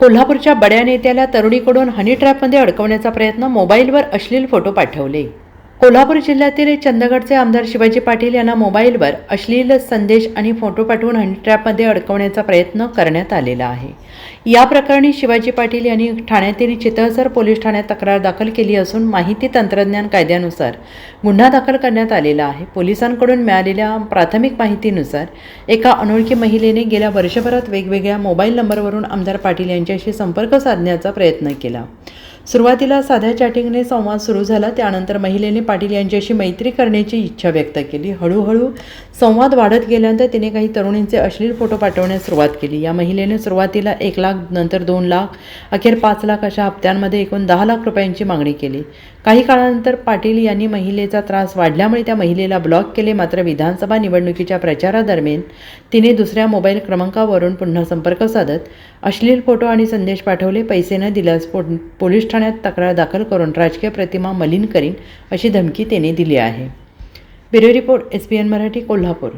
कोल्हापूरच्या बड्या नेत्याला तरुणीकडून हनी ट्रॅपमध्ये अडकवण्याचा प्रयत्न मोबाईलवर अश्लील फोटो पाठवले. कोल्हापूर जिल्ह्यातील चंदगडचे आमदार शिवाजी पाटील यांना मोबाईलवर अश्लील संदेश आणि फोटो पाठवून हनीट्रॅपमध्ये अडकवण्याचा प्रयत्न करण्यात आलेला आहे. या प्रकरणी शिवाजी पाटील यांनी ठाण्यातील चितळसर पोलीस ठाण्यात तक्रार दाखल केली असून माहिती तंत्रज्ञान कायद्यानुसार गुन्हा दाखल करण्यात आलेला आहे. पोलिसांकडून मिळालेल्या प्राथमिक माहितीनुसार एका अनोळखी महिलेने गेल्या वर्षभरात वेगवेगळ्या मोबाईल नंबरवरून आमदार पाटील यांच्याशी संपर्क साधण्याचा प्रयत्न केला. सुरुवातीला साध्या चॅटिंगने संवाद सुरू झाला. त्यानंतर महिलेने पाटील यांच्याशी मैत्री करण्याची इच्छा व्यक्त केली. हळूहळू संवाद वाढत गेल्यानंतर तिने काही तरुणींचे अश्लील फोटो पाठवण्यास सुरुवात केली. या महिलेने सुरुवातीला एक लाख नंतर दोन लाख अखेर पाच लाख अशा हप्त्यांमध्ये एकूण दहा लाख रुपयांची मागणी केली. काही काळानंतर पाटील यांनी महिलेचा त्रास वाढल्यामुळे त्या महिलेला ब्लॉक केले. मात्र विधानसभा निवडणुकीच्या प्रचारादरम्यान तिने दुसऱ्या मोबाईल क्रमांकावरून पुन्हा संपर्क साधत अश्लील फोटो आणि संदेश पाठवले. पैसे न दिल्यास पो पोलीस ठाण्यात तक्रार दाखल करून राजकीय प्रतिमा मलिन करीन अशी धमकी त्याने दिली आहे. Bureau report S B N Marathi Kolhapur.